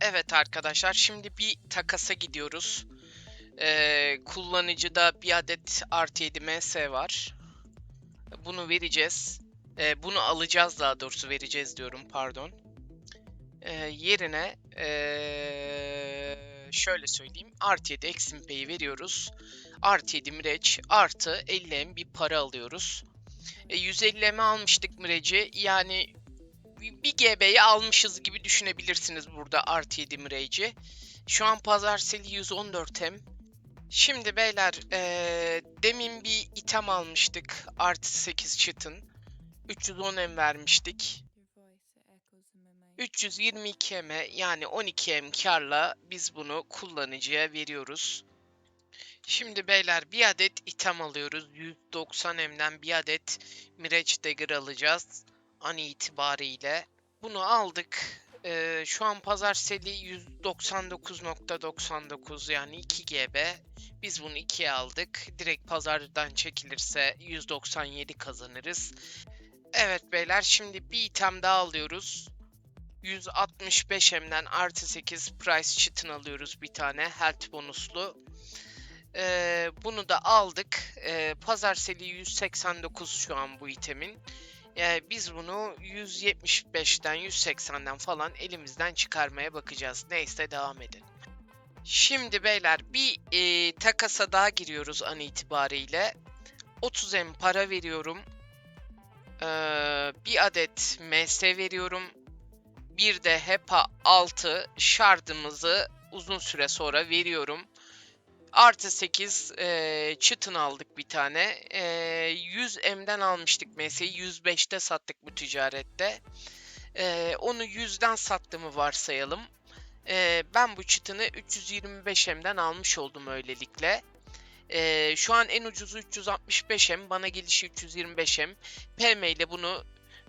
Evet arkadaşlar şimdi bir takasa gidiyoruz. Ee, kullanıcıda bir adet artı 7 MS var. Bunu vereceğiz. Ee, bunu alacağız daha doğrusu vereceğiz diyorum pardon. Ee, yerine ee, şöyle söyleyeyim. Artı 7 Eximpe'yi veriyoruz. Artı 7 Mireç artı 50 M bir para alıyoruz. E, 150 M almıştık Mireç'i. Yani bir GB'yi almışız gibi düşünebilirsiniz burada artı 7 Mirage'i. Şu an pazar seli 114 hem. Şimdi beyler eee, demin bir item almıştık artı 8 çıtın. 310 hem vermiştik. 322 M'e yani 12 M karla biz bunu kullanıcıya veriyoruz. Şimdi beyler bir adet item alıyoruz. 190 M'den bir adet Mirage Dagger alacağız an itibariyle. Bunu aldık. Ee, şu an pazar seli 199.99 yani 2 GB. Biz bunu 2'ye aldık. Direkt pazardan çekilirse 197 kazanırız. Evet beyler şimdi bir item daha alıyoruz. 165 M'den artı 8 price cheat'in alıyoruz bir tane health bonuslu. Ee, bunu da aldık. Ee, pazar seli 189 şu an bu itemin. Yani biz bunu 175'ten 180'den falan elimizden çıkarmaya bakacağız. Neyse devam edin. Şimdi beyler bir e, takasa daha giriyoruz an itibariyle. 30 M para veriyorum. Ee, bir adet MS veriyorum. Bir de HEPA 6 şardımızı uzun süre sonra veriyorum. Artı 8 e, çıtın aldık bir tane. E, 100 M'den almıştık MS'yi. 105'te sattık bu ticarette. E, onu 100'den sattığımı varsayalım. E, ben bu çıtını 325 M'den almış oldum öylelikle. E, şu an en ucuzu 365 M. Bana gelişi 325 M. PM ile bunu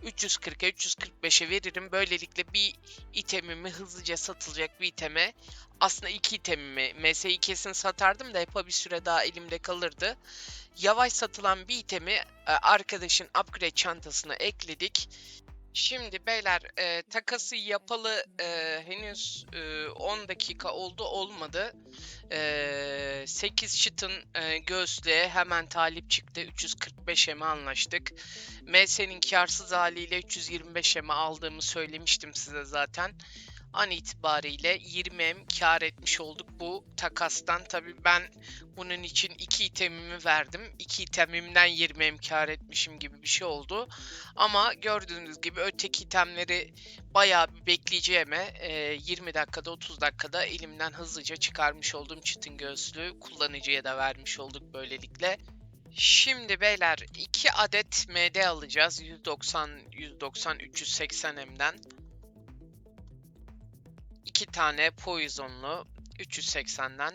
340'a 345'e veririm. Böylelikle bir itemimi hızlıca satılacak bir iteme aslında iki itemimi MS'yi kesin satardım da hep bir süre daha elimde kalırdı. Yavaş satılan bir itemi e, arkadaşın upgrade çantasına ekledik. Şimdi beyler e, takası yapalı e, henüz e, 10 dakika oldu olmadı. E, 8 şıtın e, göğüsle hemen talip çıktı. 345 eme anlaştık. MS'nin karsız haliyle 325 eme aldığımı söylemiştim size zaten an itibariyle 20M kar etmiş olduk bu takastan. Tabii ben bunun için iki itemimi verdim. İki itemimden 20M kar etmişim gibi bir şey oldu. Ama gördüğünüz gibi öteki itemleri bayağı bir bekleyeceğime 20 dakikada 30 dakikada elimden hızlıca çıkarmış olduğum çıtın göğüslüğü kullanıcıya da vermiş olduk böylelikle. Şimdi beyler 2 adet MD alacağız 190 190 380 M'den. 2 tane Poison'lu 380'den.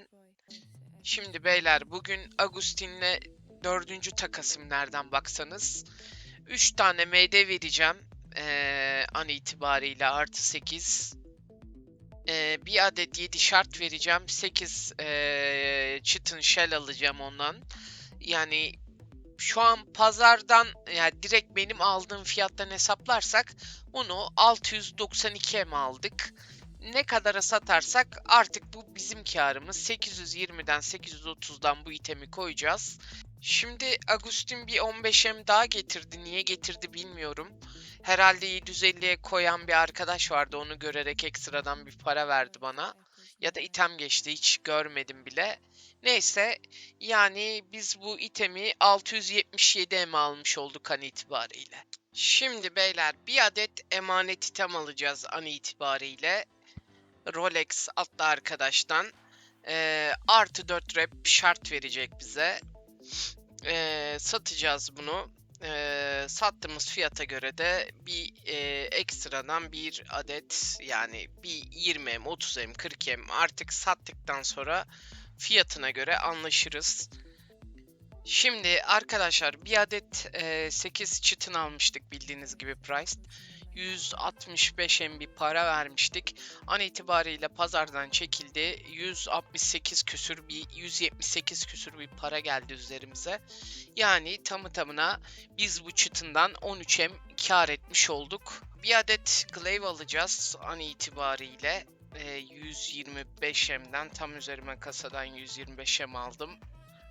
Şimdi beyler bugün Agustin'le dördüncü takasım nereden baksanız. 3 tane MD vereceğim. Ee, an itibariyle artı 8. Ee, bir adet 7 şart vereceğim. 8 ee, Chitin Shell alacağım ondan. Yani şu an pazardan yani direkt benim aldığım fiyattan hesaplarsak onu 692'ye mi aldık? Ne kadara satarsak artık bu bizim karımız. 820'den 830'dan bu itemi koyacağız. Şimdi Agustin bir 15M daha getirdi. Niye getirdi bilmiyorum. Herhalde 750'ye koyan bir arkadaş vardı. Onu görerek ekstradan bir para verdi bana. Ya da item geçti. Hiç görmedim bile. Neyse yani biz bu itemi 677 M almış olduk an itibariyle. Şimdi beyler bir adet emanet item alacağız an itibariyle. Rolex adlı arkadaştan e, artı 4 rep şart verecek bize. E, satacağız bunu. E, sattığımız fiyata göre de bir e, ekstradan bir adet yani bir 20M, 30M, 40M artık sattıktan sonra fiyatına göre anlaşırız. Şimdi arkadaşlar bir adet e, 8 çıtın almıştık bildiğiniz gibi price. 165 MB para vermiştik. An itibariyle pazardan çekildi. 168 küsür bir 178 küsür bir para geldi üzerimize. Yani tamı tamına biz bu çıtından 13 M kar etmiş olduk. Bir adet glaive alacağız an itibariyle. e, 125 M'den tam üzerime kasadan 125 M aldım.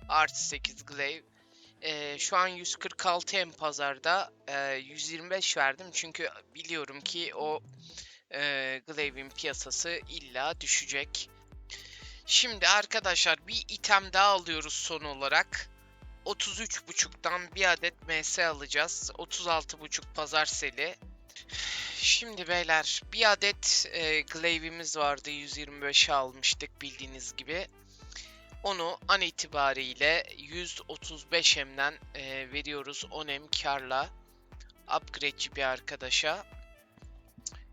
Artı 8 glaive. E, şu an 146 M pazarda. E, 125 verdim çünkü biliyorum ki o e, glaive'in piyasası illa düşecek. Şimdi arkadaşlar bir item daha alıyoruz son olarak. 33.5'tan bir adet MS alacağız. 36.5 pazar seli. Şimdi beyler bir adet e, glaive'imiz vardı 125'e almıştık bildiğiniz gibi. Onu an itibariyle 135 M'den e, veriyoruz 10 M karla upgrade'ci bir arkadaşa.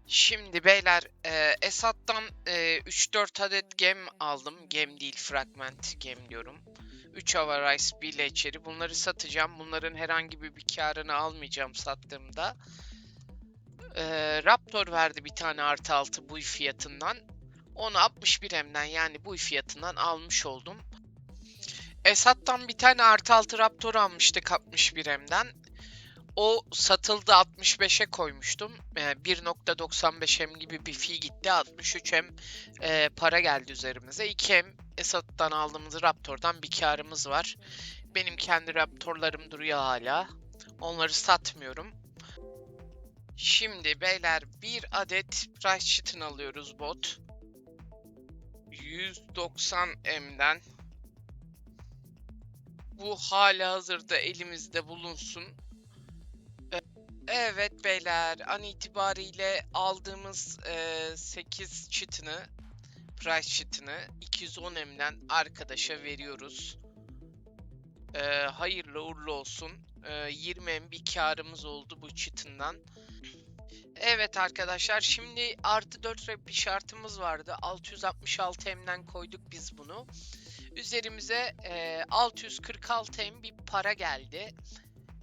Şimdi beyler e, Esat'tan e, 3-4 adet gem aldım. Gem değil fragment gem diyorum. 3 hava rice, bir leçeri. Bunları satacağım. Bunların herhangi bir, bir karını almayacağım sattığımda. E, Raptor verdi bir tane artı altı bu fiyatından. Onu 61 M'den yani bu fiyatından almış oldum. Esat'tan bir tane artı altı Raptor almıştık 61 M'den. O satıldı 65'e koymuştum. Ee, 1.95 M gibi bir fee gitti. 63 M e, para geldi üzerimize. 2 M Esat'tan aldığımız Raptor'dan bir karımız var. Benim kendi Raptor'larım duruyor hala. Onları satmıyorum. Şimdi beyler bir adet Price Chitin alıyoruz bot. 190 M'den. Bu hala hazırda elimizde bulunsun. Evet beyler, an itibariyle aldığımız e, 8 çıtını, price çıtını 210 M'den arkadaşa veriyoruz. E, hayırlı uğurlu olsun. E, 20 M bir karımız oldu bu çıtından. Evet arkadaşlar şimdi artı 4 rep bir şartımız vardı. 666 M'den koyduk biz bunu. Üzerimize e, 646 M bir para geldi.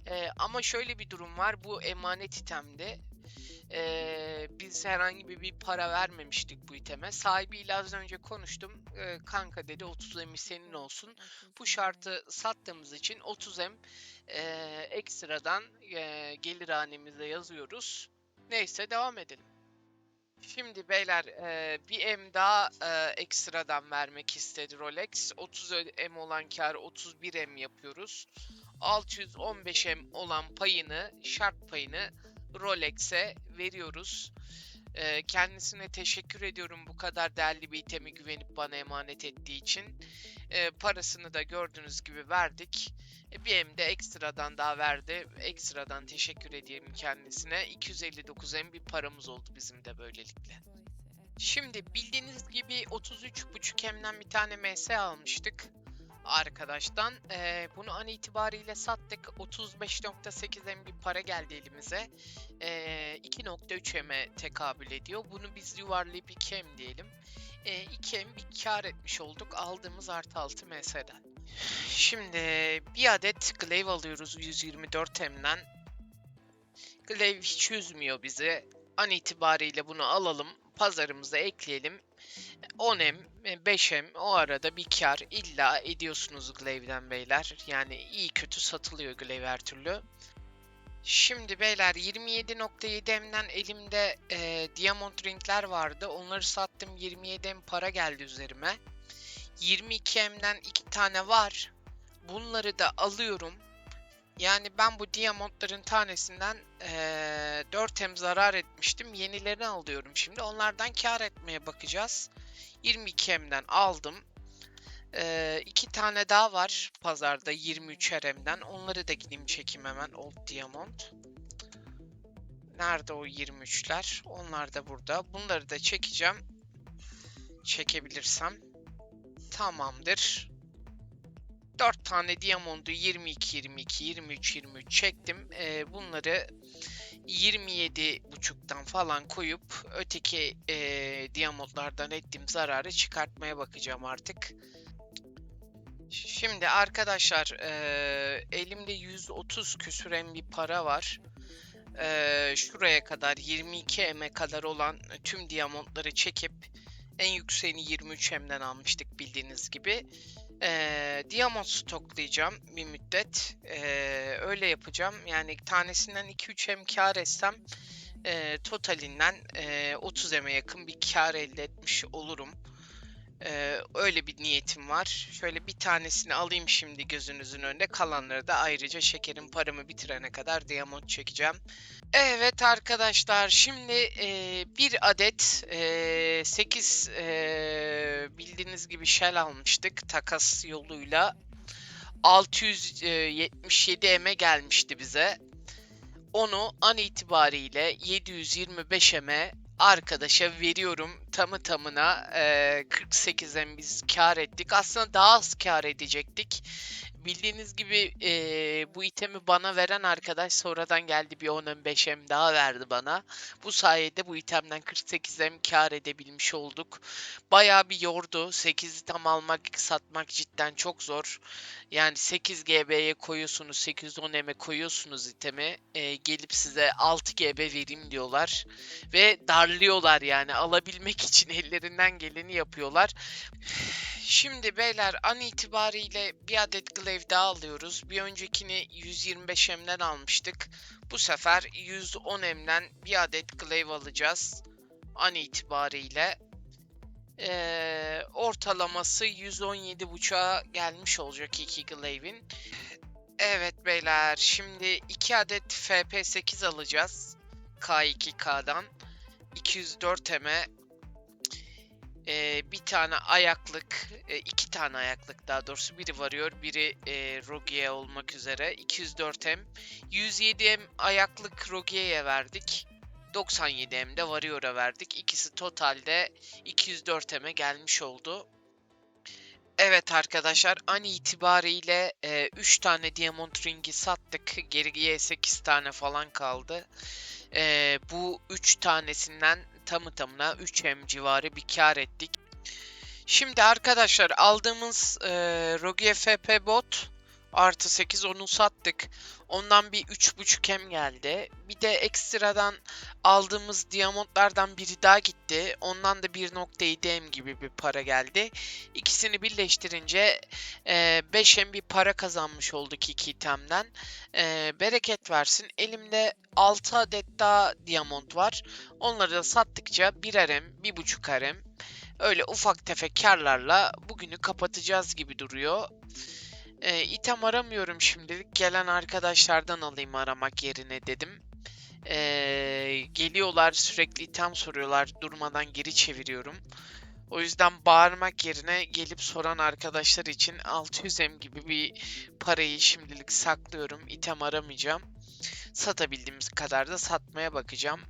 Ee, ama şöyle bir durum var. Bu emanet itemde. Ee, biz herhangi bir, bir para vermemiştik bu iteme. Sahibiyle az önce konuştum. Ee, kanka dedi 30 M senin olsun. Bu şartı sattığımız için 30 M e, ekstradan e, gelir hanemize yazıyoruz. Neyse devam edelim. Şimdi beyler e, bir M daha e, ekstradan vermek istedi Rolex. 30 M olan kar 31 M yapıyoruz. 615M olan payını, şart payını Rolex'e veriyoruz. Ee, kendisine teşekkür ediyorum bu kadar değerli bir itemi güvenip bana emanet ettiği için. Ee, parasını da gördüğünüz gibi verdik. E, bir hem de ekstradan daha verdi. Ekstradan teşekkür ediyorum kendisine. 259M bir paramız oldu bizim de böylelikle. Şimdi bildiğiniz gibi 33.5 M'den bir tane MS almıştık arkadaştan. Ee, bunu an itibariyle sattık. 35.8 M bir para geldi elimize. Ee, 2.3 M'e tekabül ediyor. Bunu biz yuvarlayıp 2 M diyelim. Ee, 2 M bir kar etmiş olduk aldığımız artı 6 MS'den. Şimdi bir adet glaive alıyoruz 124 M'den. Glaive hiç üzmüyor bizi. An itibariyle bunu alalım. Pazarımıza ekleyelim. 10M, 5M o arada bir kar illa ediyorsunuz Glaive'den beyler. Yani iyi kötü satılıyor Glaive her türlü. Şimdi beyler 27.7M'den elimde e, Diamond Ring'ler vardı. Onları sattım 27M para geldi üzerime. 22M'den iki tane var. Bunları da alıyorum. Yani ben bu diamondların tanesinden ee, 4M zarar etmiştim. Yenilerini alıyorum şimdi. Onlardan kar etmeye bakacağız. 22M'den aldım. Ee, iki tane daha var pazarda 23 RM'den. Onları da gideyim çekeyim hemen. Old Diamond. Nerede o 23'ler? Onlar da burada. Bunları da çekeceğim. Çekebilirsem. Tamamdır. 4 tane Diamond'u 22 22 23 23 çektim. Ee, bunları 27 buçuktan falan koyup öteki e, Diamond'lardan ettiğim zararı çıkartmaya bakacağım artık. Şimdi arkadaşlar e, elimde 130 küsüren bir para var. E, şuraya kadar 22 M'e kadar olan tüm Diamond'ları çekip en yükseğini 23 M'den almıştık bildiğiniz gibi. Ee, Diamond stoklayacağım bir müddet. Ee, öyle yapacağım. Yani tanesinden 2-3 hem kar etsem e, totalinden e, 30 eme yakın bir kar elde etmiş olurum. E, öyle bir niyetim var. Şöyle bir tanesini alayım şimdi gözünüzün önünde. Kalanları da ayrıca çekerim. Paramı bitirene kadar diamond çekeceğim. Evet arkadaşlar şimdi e, bir adet e, 8 e, bildiğiniz gibi shell almıştık takas yoluyla. 677 eme gelmişti bize. Onu an itibariyle 725 eme arkadaşa veriyorum. Tamı tamına e, 48'den biz kar ettik. Aslında daha az kar edecektik. Bildiğiniz gibi e, bu itemi bana veren arkadaş sonradan geldi bir 10-15 M daha verdi bana. Bu sayede bu itemden 48 M kar edebilmiş olduk. Bayağı bir yordu. 8'i tam almak, satmak cidden çok zor. Yani 8 GB'ye koyuyorsunuz, 810 M'e koyuyorsunuz itemi. E, gelip size 6 GB vereyim diyorlar. Ve darlıyorlar yani alabilmek için ellerinden geleni yapıyorlar. Şimdi beyler an itibariyle bir adet glaive daha alıyoruz. Bir öncekini 125 M'den almıştık. Bu sefer 110 M'den bir adet glaive alacağız. An itibariyle. Ee, ortalaması 117.5'a gelmiş olacak iki glaive'in. Evet beyler şimdi 2 adet FP8 alacağız. K2K'dan. 204 M'e ee, bir tane ayaklık, e, iki tane ayaklık daha doğrusu biri varıyor, biri e, Rogier olmak üzere 204M, 107M ayaklık Rogier'e verdik. 97M de Warrior'a verdik. İkisi totalde 204M'e gelmiş oldu. Evet arkadaşlar an itibariyle 3 e, tane Diamond Ring'i sattık. Geriye 8 tane falan kaldı. E, bu 3 tanesinden tamı tamına 3M civarı bir kar ettik. Şimdi arkadaşlar aldığımız e, Rogue FP bot artı 8 onu sattık. Ondan bir 3.5 M geldi. Bir de ekstradan aldığımız diamondlardan biri daha gitti. Ondan da 1.7 M gibi bir para geldi. İkisini birleştirince e, 5 M bir para kazanmış olduk iki itemden. E, bereket versin. Elimde 6 adet daha diamond var. Onları da sattıkça 1 RM, 1.5 RM öyle ufak tefek karlarla bugünü kapatacağız gibi duruyor. E, item aramıyorum şimdilik. Gelen arkadaşlardan alayım aramak yerine dedim. E, geliyorlar sürekli item soruyorlar. Durmadan geri çeviriyorum. O yüzden bağırmak yerine gelip soran arkadaşlar için 600M gibi bir parayı şimdilik saklıyorum. İtem aramayacağım. Satabildiğimiz kadar da satmaya bakacağım.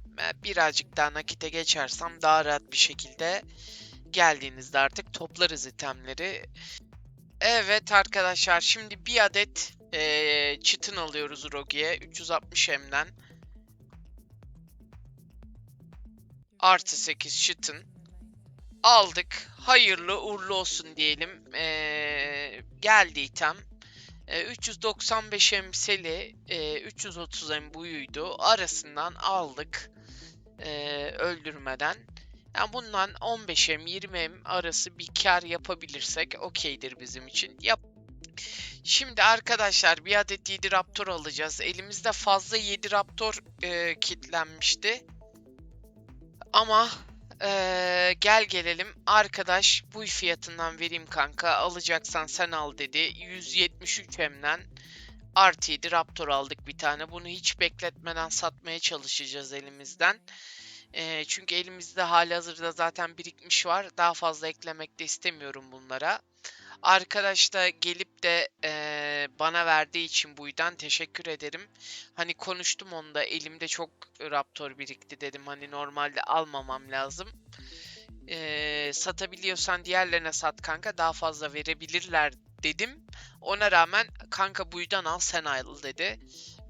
Birazcık daha nakite geçersem daha rahat bir şekilde geldiğinizde artık toplarız itemleri. Evet arkadaşlar şimdi bir adet ee, çıtın alıyoruz Rogi'ye 360M'den. Artı 8 çıtın. Aldık. Hayırlı uğurlu olsun diyelim. Ee, geldi item. Ee, 395 M seli, e, 330 M buyuydu. Arasından aldık. E, öldürmeden. Yani bundan 15M 20M arası bir kar yapabilirsek okeydir bizim için. Yap Şimdi arkadaşlar bir adet 7 Raptor alacağız. Elimizde fazla 7 Raptor e, kitlenmişti. Ama e, gel gelelim arkadaş bu fiyatından vereyim kanka alacaksan sen al dedi. 173M'den artı 7 Raptor aldık bir tane. Bunu hiç bekletmeden satmaya çalışacağız elimizden. E, çünkü elimizde hali hazırda zaten birikmiş var. Daha fazla eklemek de istemiyorum bunlara. Arkadaş da gelip de e, bana verdiği için buydan teşekkür ederim. Hani konuştum onda elimde çok Raptor birikti dedim. Hani normalde almamam lazım. E, satabiliyorsan diğerlerine sat kanka daha fazla verebilirler dedim. Ona rağmen kanka buydan al sen ayrıl dedi.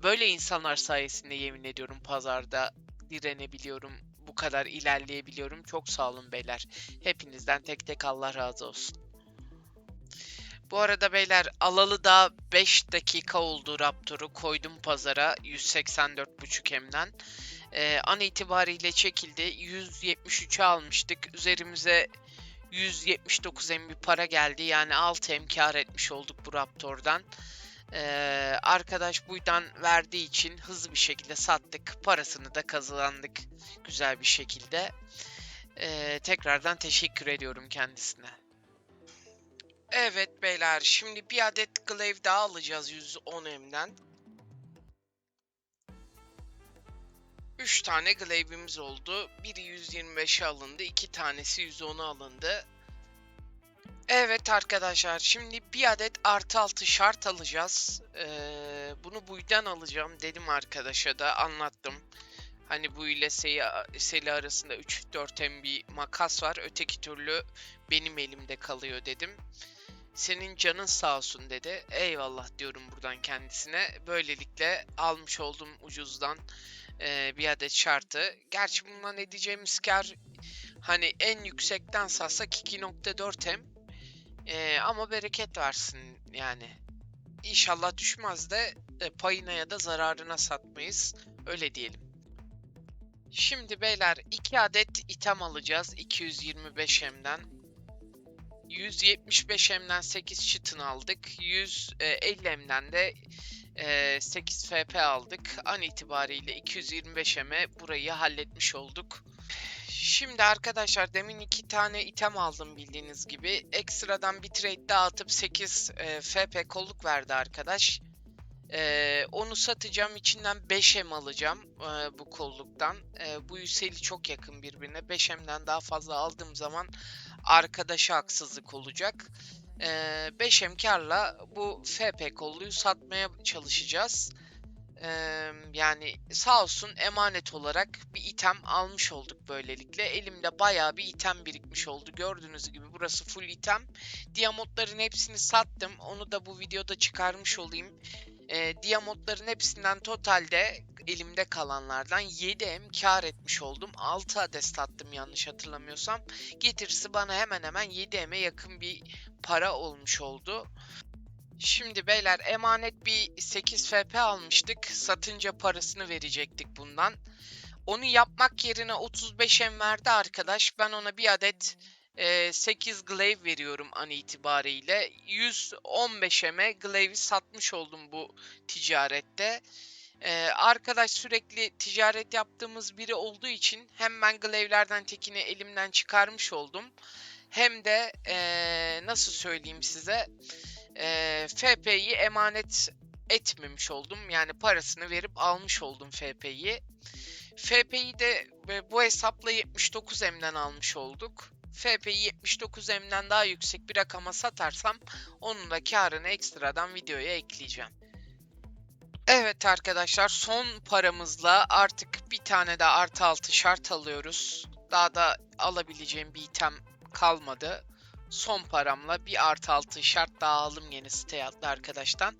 Böyle insanlar sayesinde yemin ediyorum pazarda direnebiliyorum bu kadar ilerleyebiliyorum. Çok sağ olun beyler. Hepinizden tek tek Allah razı olsun. Bu arada beyler alalı da 5 dakika oldu Raptor'u koydum pazara 184.5 M'den. Ee, an itibariyle çekildi. 173'e almıştık. Üzerimize 179 M bir para geldi. Yani 6 M kar etmiş olduk bu Raptor'dan. Ee, arkadaş buydan verdiği için hızlı bir şekilde sattık. Parasını da kazandık güzel bir şekilde. Ee, tekrardan teşekkür ediyorum kendisine. Evet beyler şimdi bir adet glaive daha alacağız 110M'den. 3 tane glaive'imiz oldu. Biri 125'e alındı. 2 tanesi 110'a alındı. Evet arkadaşlar şimdi bir adet artı altı şart alacağız. Ee, bunu buydan alacağım dedim arkadaşa da anlattım. Hani bu ile Seli, Seli arasında 3-4 M bir makas var. Öteki türlü benim elimde kalıyor dedim. Senin canın sağ olsun dedi. Eyvallah diyorum buradan kendisine. Böylelikle almış oldum ucuzdan e, bir adet şartı. Gerçi bundan edeceğimiz kar hani en yüksekten satsak 2.4 M. E, ama bereket versin yani. İnşallah düşmez de e, payına ya da zararına satmayız. Öyle diyelim. Şimdi beyler 2 adet item alacağız 225M'den. 175M'den 8 chitin aldık. 150M'den de e, 8 FP aldık. An itibariyle 225M'e burayı halletmiş olduk. Şimdi arkadaşlar demin iki tane item aldım bildiğiniz gibi. Ekstradan bir trade daha atıp 8 e, FP kolluk verdi arkadaş. Ee, onu satacağım. içinden 5M alacağım e, bu kolluktan. E, bu yükseli çok yakın birbirine. 5M'den daha fazla aldığım zaman arkadaşa haksızlık olacak. E, 5M karla bu FP kolluğu satmaya çalışacağız. E, yani sağ olsun emanet olarak bir item almış olduk böylelikle. Elimde bayağı bir item birikmiş oldu. Gördüğünüz gibi burası full item. Diamondların hepsini sattım. Onu da bu videoda çıkarmış olayım. E, Diamondların hepsinden totalde elimde kalanlardan 7M kar etmiş oldum. 6 adet sattım yanlış hatırlamıyorsam. Getirisi bana hemen hemen 7M'e yakın bir para olmuş oldu. Şimdi beyler emanet bir 8 FP almıştık. Satınca parasını verecektik bundan. Onu yapmak yerine 35M verdi arkadaş. Ben ona bir adet e, 8 glaive veriyorum an itibariyle. 115M'e glaive'i satmış oldum bu ticarette. Ee, arkadaş sürekli ticaret yaptığımız biri olduğu için hem ben glaive'lerden tekini elimden çıkarmış oldum. Hem de ee, nasıl söyleyeyim size ee, FP'yi emanet etmemiş oldum. Yani parasını verip almış oldum FP'yi. FP'yi de e, bu hesapla 79M'den almış olduk. FP'yi 79M'den daha yüksek bir rakama satarsam onun da karını ekstradan videoya ekleyeceğim. Evet arkadaşlar son paramızla artık bir tane de artı altı şart alıyoruz. Daha da alabileceğim bir item kalmadı. Son paramla bir artı altı şart daha aldım yeni siteye adlı arkadaştan.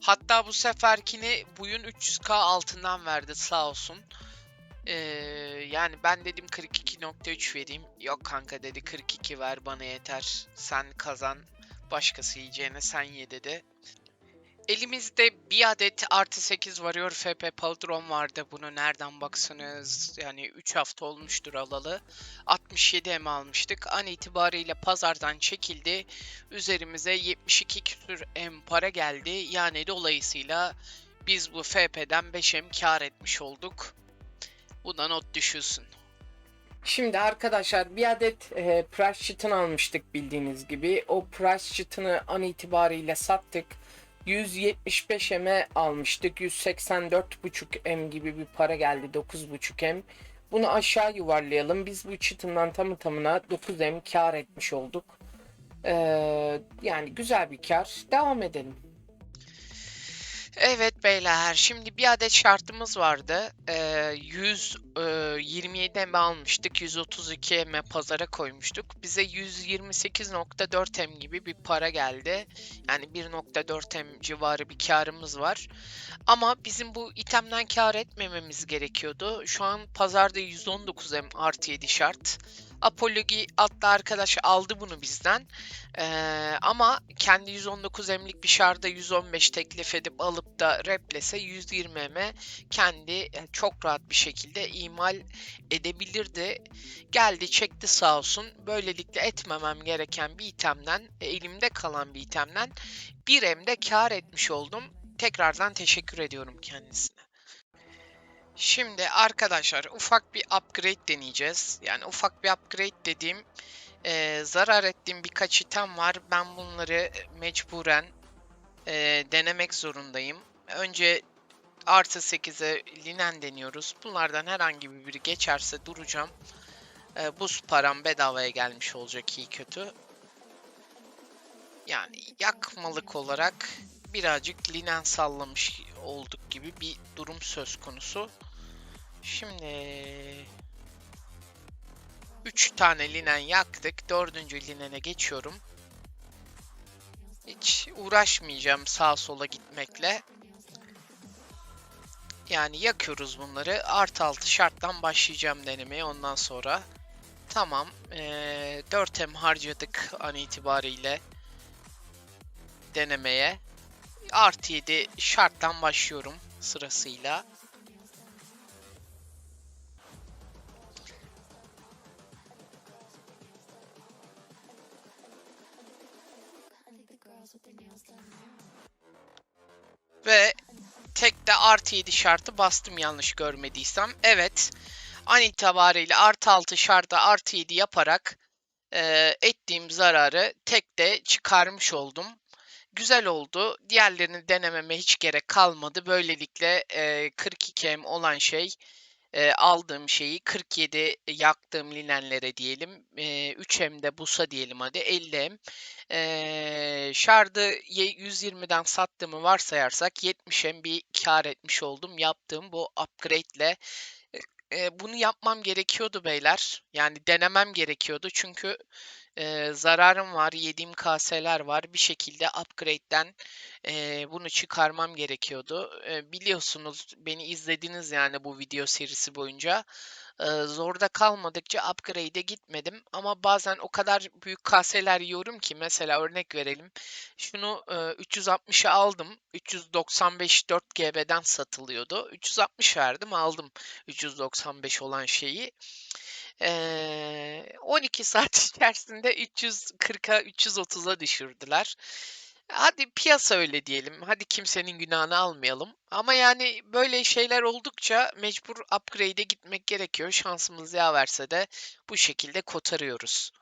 Hatta bu seferkini buyun 300k altından verdi sağ olsun. Ee, yani ben dedim 42.3 vereyim. Yok kanka dedi 42 ver bana yeter. Sen kazan. Başkası yiyeceğine sen ye dedi. Elimizde bir adet artı 8 varıyor FP Paldron vardı. Bunu nereden baksanız yani 3 hafta olmuştur alalı. 67 M almıştık. An itibariyle pazardan çekildi. Üzerimize 72 küsür M para geldi. Yani dolayısıyla biz bu FP'den 5 M kar etmiş olduk. Buna not düşülsün. Şimdi arkadaşlar bir adet e, price almıştık bildiğiniz gibi. O price an itibariyle sattık. 175M'e almıştık. 184.5 M gibi bir para geldi. 9.5 M. Bunu aşağı yuvarlayalım. Biz bu çıtından tamı tamına 9 M kar etmiş olduk. Ee, yani güzel bir kar. Devam edelim. Evet beyler şimdi bir adet şartımız vardı. Ee, 127 M almıştık. 132 M pazara koymuştuk. Bize 128.4 M gibi bir para geldi. Yani 1.4 M civarı bir karımız var. Ama bizim bu itemden kar etmememiz gerekiyordu. Şu an pazarda 119 M artı 7 şart. Apologi adlı arkadaş aldı bunu bizden. Ee, ama kendi 119 emlik bir şarda 115 teklif edip alıp da replese 120 eme kendi e, çok rahat bir şekilde imal edebilirdi. Geldi çekti sağ olsun. Böylelikle etmemem gereken bir itemden, elimde kalan bir itemden bir emde kar etmiş oldum. tekrardan teşekkür ediyorum kendisine. Şimdi arkadaşlar ufak bir upgrade deneyeceğiz. Yani ufak bir upgrade dediğim e, zarar ettiğim birkaç item var. Ben bunları mecburen e, denemek zorundayım. Önce artı 8'e linen deniyoruz. Bunlardan herhangi biri geçerse duracağım. E, buz param bedavaya gelmiş olacak iyi kötü. Yani yakmalık olarak birazcık linen sallamış olduk gibi bir durum söz konusu. Şimdi 3 tane linen yaktık. Dördüncü linene geçiyorum. Hiç uğraşmayacağım sağa sola gitmekle. Yani yakıyoruz bunları. Artı altı şarttan başlayacağım denemeye ondan sonra. Tamam. Ee, 4M harcadık an itibariyle denemeye. Artı 7 şarttan başlıyorum sırasıyla. Ve tek de artı 7 şartı bastım yanlış görmediysem. Evet. An itibariyle artı 6 şartı artı 7 yaparak e, ettiğim zararı tek de çıkarmış oldum. Güzel oldu. Diğerlerini denememe hiç gerek kalmadı. Böylelikle e, 42M olan şey e, aldığım şeyi 47 yaktığım linenlere diyelim. E, 3M'de busa diyelim hadi 50M. E, şardı 120'den sattığımı varsayarsak 70M bir kar etmiş oldum. Yaptığım bu upgrade ile e, bunu yapmam gerekiyordu beyler. Yani denemem gerekiyordu çünkü e, zararım var, yediğim kaseler var. Bir şekilde upgrade'den e, bunu çıkarmam gerekiyordu. E, biliyorsunuz beni izlediniz yani bu video serisi boyunca. E, zorda kalmadıkça upgrade'e gitmedim. Ama bazen o kadar büyük kaseler yiyorum ki mesela örnek verelim. Şunu e, 360'a aldım. 395 4 GB'den satılıyordu. 360 verdim aldım 395 olan şeyi. Eee, 12 saat içerisinde 340'a 330'a düşürdüler. Hadi piyasa öyle diyelim. Hadi kimsenin günahını almayalım. Ama yani böyle şeyler oldukça mecbur upgrade'e gitmek gerekiyor. Şansımız yaverse de bu şekilde kotarıyoruz.